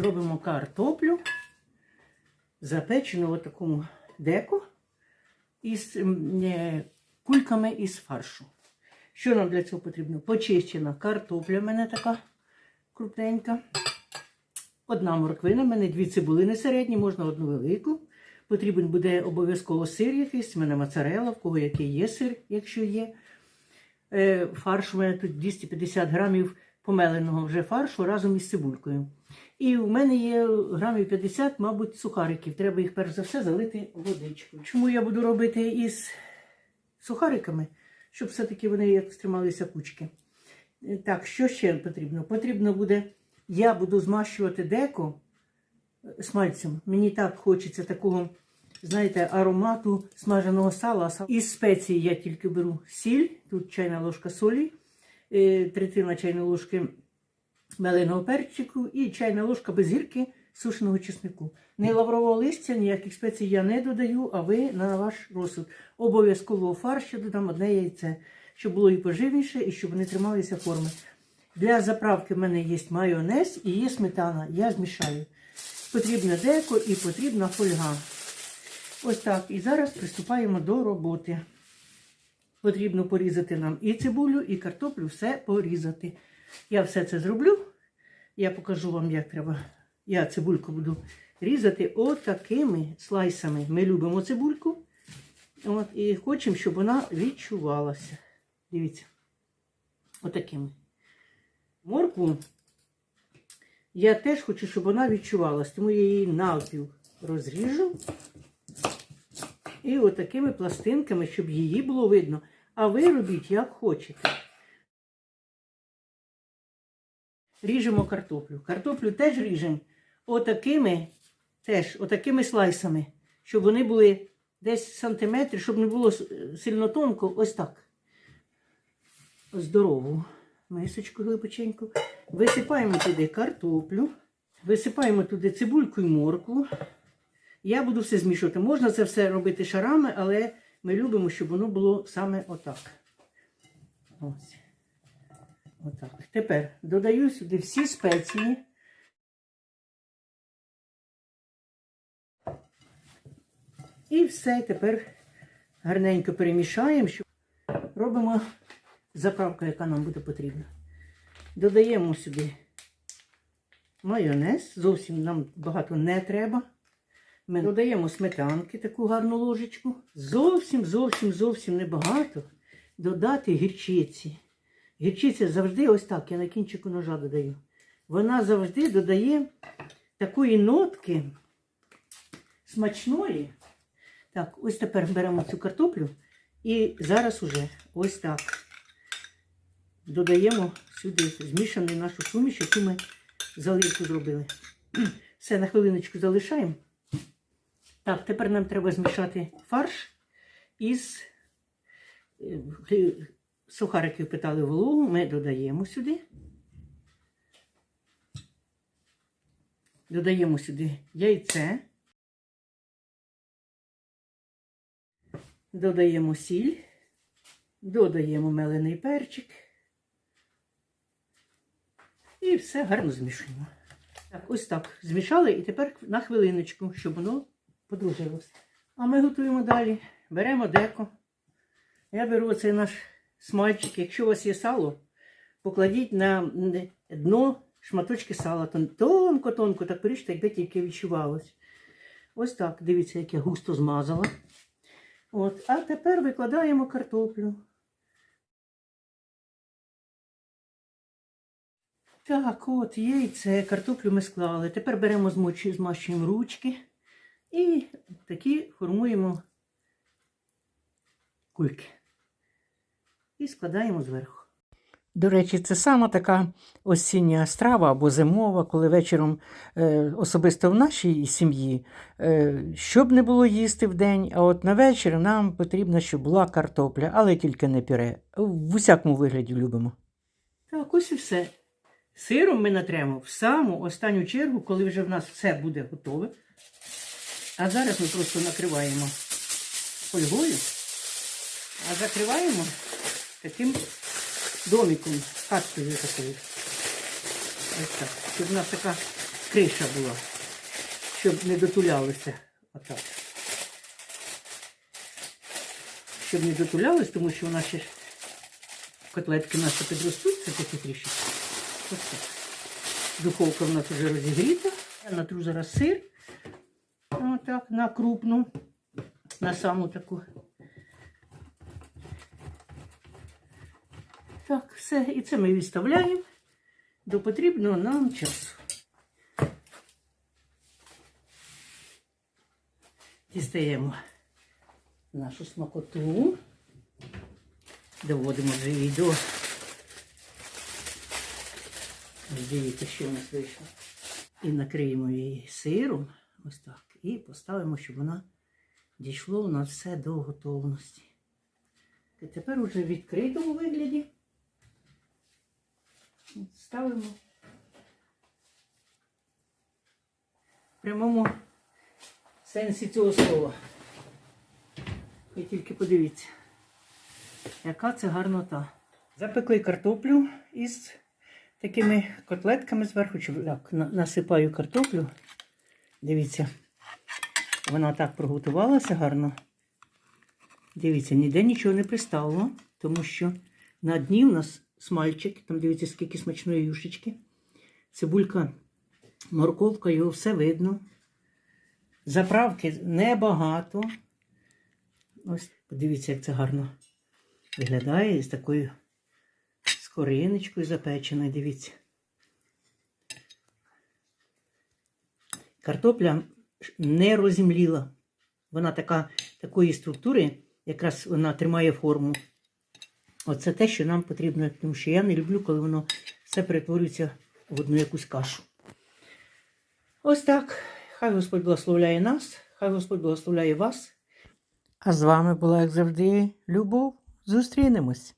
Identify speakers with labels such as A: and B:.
A: Зробимо картоплю, запечену в такому деку із е, кульками із фаршу. Що нам для цього потрібно? Почищена картопля в мене така крупненька. Одна морквина, в мене дві цибулини середні, можна одну велику. Потрібен буде обов'язково сир якийсь, в мене моцарелла, в кого який є сир, якщо є. Е, Фарш у мене тут 250 грамів помеленого вже фаршу разом із цибулькою. І в мене є грамів 50, мабуть, сухариків. Треба їх перш за все залити водичкою. Чому я буду робити із сухариками? Щоб все-таки вони як стрималися кучки. Е, Так, що ще потрібно? Потрібно буде, я буду змащувати деко е, смальцем. Мені так хочеться такого, знаєте, аромату смаженого сала. Із спеції я тільки беру сіль, тут чайна ложка солі, е, третина чайної ложки меленого перчику і чайна ложка без гірки сушеного чеснику. Ні лаврового листя, ніяких спецій я не додаю, а ви на ваш розсуд. Обов'язково фарш додам одне яйце, щоб було і поживніше, і щоб не трималися форми. Для заправки в мене є майонез і є сметана. Я змішаю. Потрібне деко і потрібна фольга. Ось так. І зараз приступаємо до роботи. Потрібно порізати нам і цибулю, і картоплю, все порізати. Я все це зроблю. Я покажу вам, як треба. Я цибульку буду різати отакими слайсами. Ми любимо цибульку. От, і хочемо, щоб вона відчувалася. Дивіться. Отакими. Моркву я теж хочу, щоб вона відчувалась, тому я її навпіл розріжу. І отакими пластинками, щоб її було видно. А ви робіть як хочете. Ріжемо картоплю. Картоплю теж ріжемо отакими, теж, отакими слайсами, щоб вони були десь сантиметри, щоб не було сильно тонко, ось так. Здорову мисочку глибоченьку. Висипаємо туди картоплю, висипаємо туди цибульку і моркву. Я буду все змішувати. Можна це все робити шарами, але ми любимо, щоб воно було саме отак. Ось. Отак. Тепер додаю сюди всі спеції. І все тепер гарненько перемішаємо, щоб робимо заправку, яка нам буде потрібна. Додаємо сюди майонез, зовсім нам багато не треба. Ми додаємо сметанки, таку гарну ложечку. Зовсім, зовсім, зовсім небагато. Додати гірчиці. Гірчиця завжди ось так, я на кінчику ножа додаю. Вона завжди додає такої нотки смачної. Так, ось тепер беремо цю картоплю і зараз уже ось так додаємо сюди змішану нашу суміш, яку ми заливку зробили. Все, на хвилиночку залишаємо. Так, тепер нам треба змішати фарш із е, хлі- сухариків питали вологу, ми додаємо сюди. Додаємо сюди яйце. Додаємо сіль, додаємо мелений перчик. І все гарно змішуємо. Так, ось так змішали і тепер на хвилиночку, щоб воно подружилося. А ми готуємо далі. Беремо деко. Я беру оцей наш смальчик. Якщо у вас є сало, покладіть на дно шматочки сала. Тонко-тонко, так поріжте, якби тільки відчувалось. Ось так, дивіться, як я густо змазала. От, а тепер викладаємо картоплю. Так, от яйце, картоплю ми склали. Тепер беремо змащуємо ручки і такі формуємо кульки. І складаємо зверху. До речі, це сама така осіння страва або зимова, коли вечором, е, особисто в нашій сім'ї, е, щоб не було їсти в день, а от на вечір нам потрібно, щоб була картопля, але тільки не пюре. В усякому вигляді любимо. Так, ось і все. Сиром ми натремо в саму останню чергу, коли вже в нас все буде готове. А зараз ми просто накриваємо фольгою, а закриваємо таким домиком, хаткою такою. Ось так. Щоб у нас така криша була, щоб не дотулялося. Отак. Щоб не дотулялось, тому що вона ще котлетки наші підростуться такі трішки. Ось так. Духовка в нас вже розігріта. Я натру зараз сир. Отак, на крупну, на саму таку. Так, все. І це ми відставляємо до потрібного нам часу. Дістаємо нашу смакоту. Доводимо вже її до. Дивіться, що у нас вийшло. І накриємо її сиром. Ось так. І поставимо, щоб вона дійшло у нас все до готовності. І тепер уже в відкритому вигляді ставимо в прямому сенсі цього слова. І тільки подивіться, яка це гарнота. Запекли картоплю із такими котлетками зверху. Так, насипаю картоплю. Дивіться, вона так проготувалася гарно. Дивіться, ніде нічого не пристало, тому що на дні у нас смальчик, там дивіться, скільки смачної юшечки. Цибулька, морковка, його все видно. Заправки небагато. Ось подивіться, як це гарно виглядає з такою скориночкою запеченою, дивіться. Картопля не розімліла. Вона така, такої структури, якраз вона тримає форму. Оце те, що нам потрібно, тому що я не люблю, коли воно все перетворюється в одну якусь кашу. Ось так. Хай Господь благословляє нас, хай Господь благословляє вас. А з вами була, як завжди, Любов. Зустрінемось.